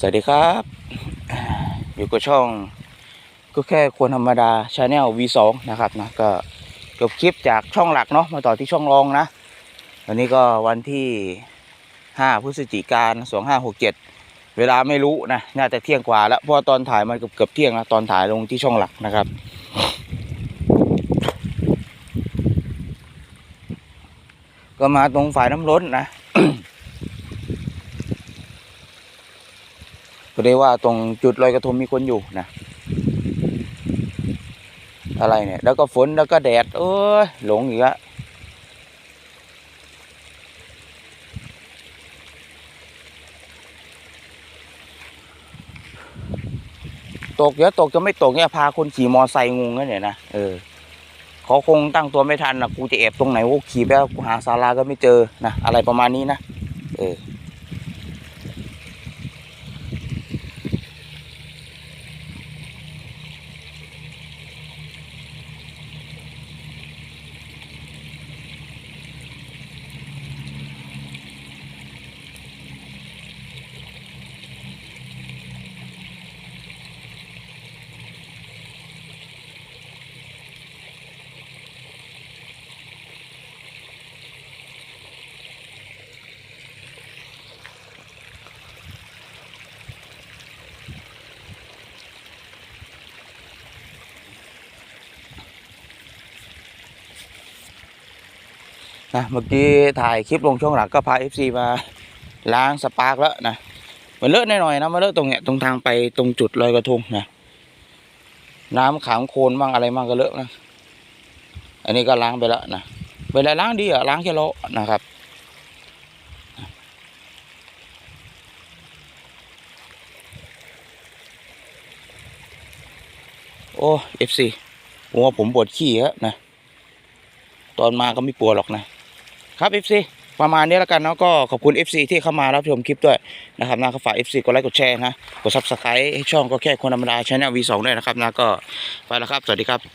สวัสดีครับ อยู่กับช่องก็แค่คนธรรมดาชาแนล V2 นะครับนะก็จบคลิปจากช่องหลักเนาะมาต่อที่ช่องรองนะวันนี้ก็วันที่ 5 พฤศจิกายน2567 เวลาไม่รู้นะน่าจะเที่ยงกว่าแล้วเพราะตอนถ่ายมันเกือบเกือบเที่ยงแล้วตอนถ่ายลงที่ช่องหลักนะครับก็มาตรงฝ่ายน้ำล้นนะ ก็ได้ว่าตรงจุดลอยกระทงมีคนอยู่นะ อะไรเนี่ย แล้วก็ฝนแล้วก็แดดเอ้ยหลงอีกแล้วตกเดี๋ยวตกจะไม่ตกเนี่ยพาคนขี่มอไซค์งงกันเนี่ยนะเออเขาคงตั้งตัวไม่ทันนะกูจะแอบตรงไหนวะขี่ไปแล้วกูหาศาลาก็ไม่เจอนะอะไรประมาณนี้นะเออ นะเมื่อกี้ถ่ายคลิปลงช่องหลักก็พา FC มาล้างสปาร์กแล้วนะมันเลอะหน่อยๆนะมันเลอะตรงเนี้ยตรงทางไปตรงจุดลอยกระทงนะน้ำขังโคลนบ้างอะไรบ้างก็เลอะนะ อันนี้ก็ล้างไปแล้วนะเวลาล้างดีอะล้างแค่โลนะครับโอ้ FC ผมว่าผมปวดขี้แล้วนะ ตอนมาก็ไม่ปวดหรอกนะ ครับ FC ประมาณนี้แล้วกันเนาะก็ขอบคุณ FC ที่เข้ามารับชมคลิปด้วยนะครับนะก็ฝาก FC กดไลค์กดแชร์นะกด Subscribe ให้ช่องก็แค่คนธรรมดาช anel V2 ด้วยนะครับนะก็ไปแล้วครับ สวัสดีครับ